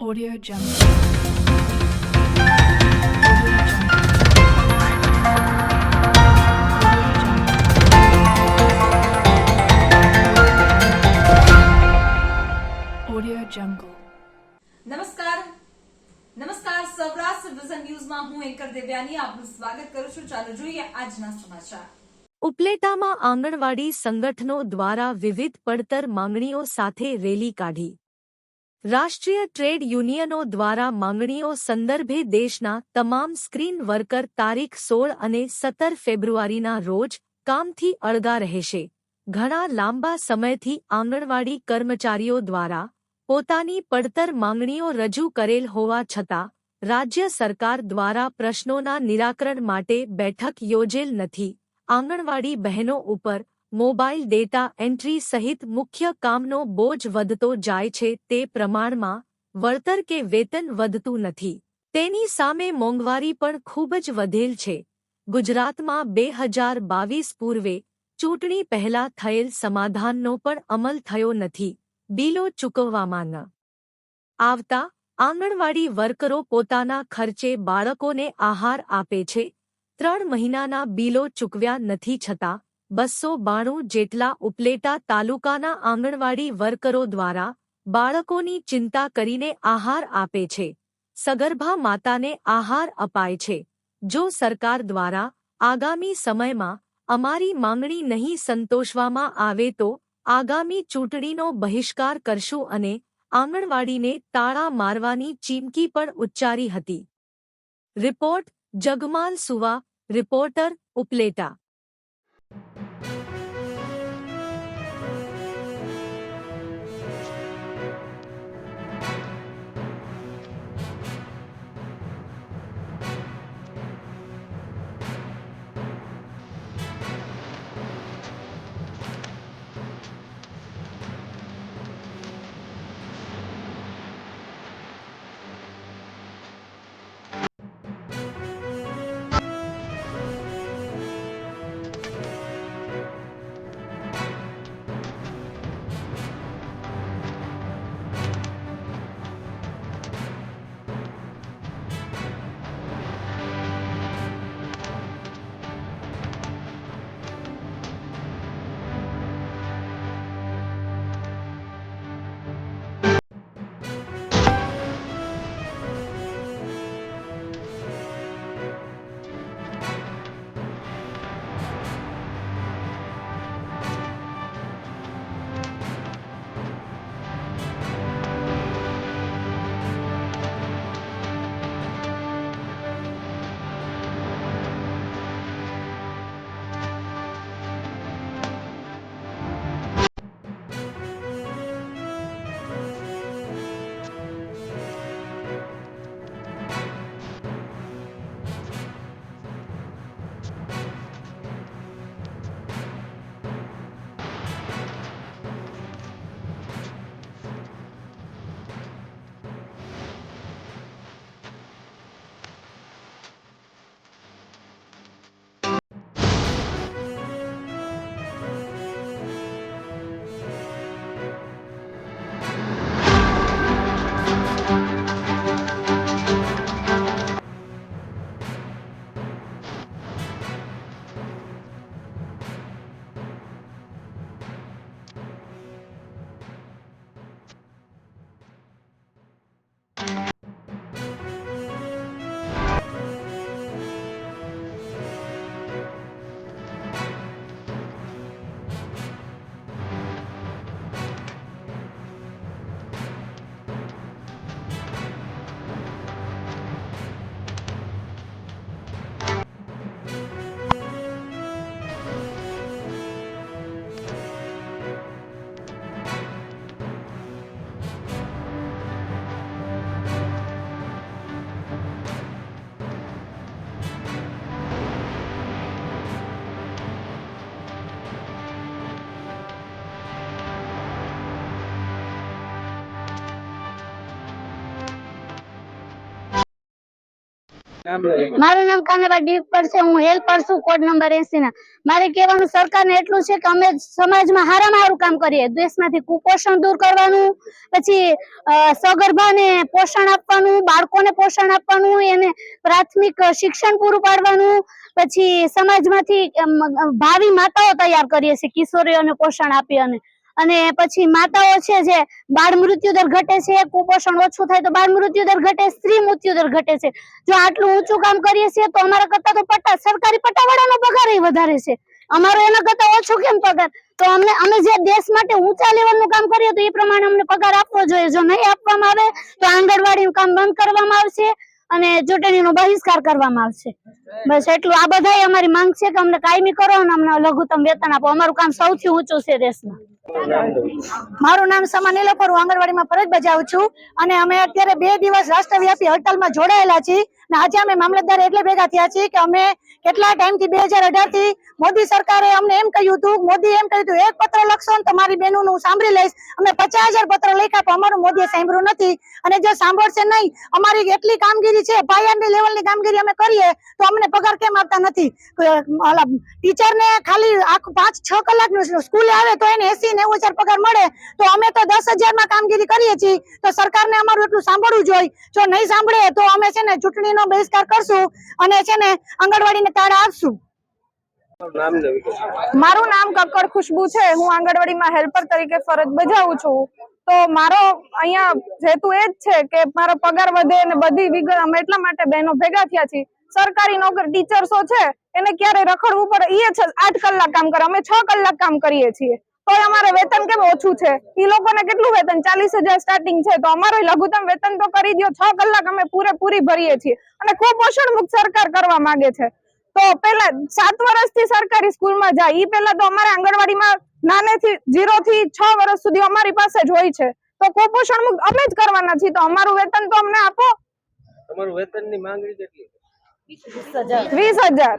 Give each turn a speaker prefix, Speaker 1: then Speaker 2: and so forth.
Speaker 1: Audio Jungle. Audio Jungle.
Speaker 2: નમસ્કાર. નમસ્કાર. Saurashtra vision ન્યૂઝમાં હું એન્કર દેવ્યાની આપનું સ્વાગત કરું છું. ચાલો જોઈએ આજના સમાચાર.
Speaker 3: ઉપલેટામાં આંગણવાડી સંગઠનો દ્વારા વિવિધ પડતર માંગણીઓ સાથે રેલી કાઢી. રાષ્ટ્રીય ટ્રેડ યુનિયનો દ્વારા માંગણીઓ સંદર્ભે દેશના તમામ સ્ક્રીન વર્કર તારીખ સોળ અને સત્તર ફેબ્રુઆરીના રોજ કામથી અળગા રહેશે. ઘણા લાંબા સમયથી આંગણવાડી કર્મચારીઓ દ્વારા પોતાની પડતર માંગણીઓ રજૂ કરેલ હોવા છતાં, રાજ્ય સરકાર દ્વારા પ્રશ્નોના નિરાકરણ માટે બેઠક યોજેલ નથી. આંગણવાડી બહેનો ઉપર મોબાઈલ ડેટા એન્ટ્રી સહિત મુખ્ય કામનો બોજ વધતો જાય છે તે પ્રમાણમાં વળતર કે વેતન વધતું નથી. તેની સામે મોંઘવારી પણ ખૂબ જ વધેલ છે. ગુજરાતમાં બે હજાર બાવીસ પૂર્વે ચૂંટણી પહેલા થયેલ સમાધાનનો પણ અમલ થયો નથી. બિલો ચૂકવવામાં ન આવતા આંગણવાડી વર્કરો પોતાના ખર્ચે બાળકોને આહાર આપે છે. ત્રણ મહિનાના બિલો ચૂકવ્યા નથી છતાં બસો બાણું જેટલા ઉપલેટા તાલુકાના આંગણવાડી વર્કરો દ્વારા બાળકોની ચિંતા કરીને આહાર આપે છે. સગર્ભા માતાને આહાર અપાય છે. જો સરકાર દ્વારા આગામી સમયમાં અમારી માંગણી નહીં સંતોષવામાં આવે તો આગામી ચૂંટણીનો બહિષ્કાર કરશું અને આંગણવાડીને તાળા મારવાની ચીમકી પણ ઉચ્ચારી હતી. રિપોર્ટ જગમાલ સુવા, રિપોર્ટર ઉપલેટા.
Speaker 4: you મારું નામ કાનાબા ડીપર છે, હું હેલ્પર છું, કોડ નંબર 80 ના. મારે કહેવાનું સરકારને એટલું છે કે અમે સમાજમાં હારામાં હારું કામ કરીએ. દેશમાંથી કુપોષણ દૂર કરવાનું, પછી સગર્ભાને પોષણ આપવાનું, બાળકોને પોષણ આપવાનું, એને પ્રાથમિક શિક્ષણ પૂરું પાડવાનું, પછી સમાજમાંથી ભાવિ માતાઓ તૈયાર કરીએ છીએ, કિશોરીઓને પોષણ આપી અને અને પછી માતાઓ છે જે બાળ મૃત્યુ દર ઘટે છે, કુપોષણ ઓછું થાય તો બાળ મૃત્યુ દર ઘટે, સ્ત્રી મૃત્યુ દર ઘટે છે. જો આટલું ઊંચું કામ કરીએ છીએ તો અમારા કરતા તો પટ્ટા સરકારી પટ્ટાવાળાનો પગાર ય વધારે છે. અમારો એના કરતા ઓછો કેમ પગાર? તો અમને, અમે જે દેશ માટે ઊંચા લેવલનું કામ કરીએ તો એ પ્રમાણે અમને પગાર આપવો જોઈએ. જો નહીં આપવામાં આવે તો આંગણવાડીનું કામ બંધ કરવામાં આવશે અને ચૂંટણીનો બહિષ્કાર કરવામાં આવશે. બસ એટલું. આ બધાય અમારી માંગ છે કે અમને કાયમી કરો અને અમને લઘુત્તમ વેતન આપો. અમારું કામ સૌથી ઊંચું છે દેશમાં. મારું નામ સમા નીલોફર હું આંગણવાડીમાં ફરજ બજાવું છું. અને અમે અત્યારે બે દિવસ રાષ્ટ્રવ્યાપી હડતાલમાં જોડાયેલા છીએ. અને આજે અમે મામલતદાર એટલે ભેગા થયા છીએ કે અમે કેટલા ટાઈમથી બે હજાર મોદી સરકારે અમને એમ કહ્યું હતું મોદી એમ કહ્યું હતું, એક પત્ર લખશો ને તો મારી બહેનોનું હું સાંભળી લઈશ. અમે પચાસ હજાર પત્ર લખ્યા, પણ અમારું મોદીએ સાંભળ્યું નથી. અને જો સાંભળશે નહીં, અમારી એટલી કામગીરી છે પાયાની લેવલની કામગીરી અમે કરીએ, તો અમને પગાર કેમ આપતા નથી? ટીચરને ખાલી આખું પાંચ, છ કલાકનું સ્કૂલે આવે તો એને એસી નેવું હજાર પગાર મળે. તો અમે તો દસ હજારમાં કામગીરી કરીએ છીએ, તો સરકારને અમારું એટલું સાંભળવું જોઈએ જો નહીં સાંભળે, તો અમે છે ને ચૂંટણીનો બહિષ્કાર કરશું અને છે ને આંગણવાડીને તાળા આપશું.
Speaker 5: મારું નામ કક્કડ ખુશ્બુ છે. હું આંગણવાડીમાં હેલ્પર તરીકે ફરજ બજાવું છું. તો મારો અહીંયા હેતુ એ જ છે કે મારો પગાર વધે અને બધી વિગત અમે એટલા માટે બહેનો ભેગા થયા છીએ. સરકારી નોકરી ટીચર્સો છે. એને ક્યારે રખડવું પડે? એ છે આઠ કલાક કામ કરે. અમે છ કલાક કામ કરીએ છીએ. તો અમારે વેતન કેમ ઓછું છે? એ લોકોને કેટલું વેતન? ચાલીસ હજાર સ્ટાર્ટિંગ છે તો અમારું લઘુત્તમ વેતન તો કરી દો છ કલાક અમે પૂરેપૂરી ભરીએ છીએ. અને કુપોષણ મુક્ત સરકાર કરવા માંગે છે. તો પેલા સાત વર્ષથી સરકારી સ્કૂલમાં જાય. ઈ પેલા તો અમારે આંગણવાડીમાં નાનેથી ઝીરો થી છ વર્ષ સુધી અમારી પાસે જ હોય છે. તો કુપોષણ મુક્ત અમે જ કરવાના છીએ. તો અમારું વેતન તો અમને આપો.
Speaker 6: તમારું વેતનની માંગણી કેટલી?
Speaker 5: વીસ હજાર.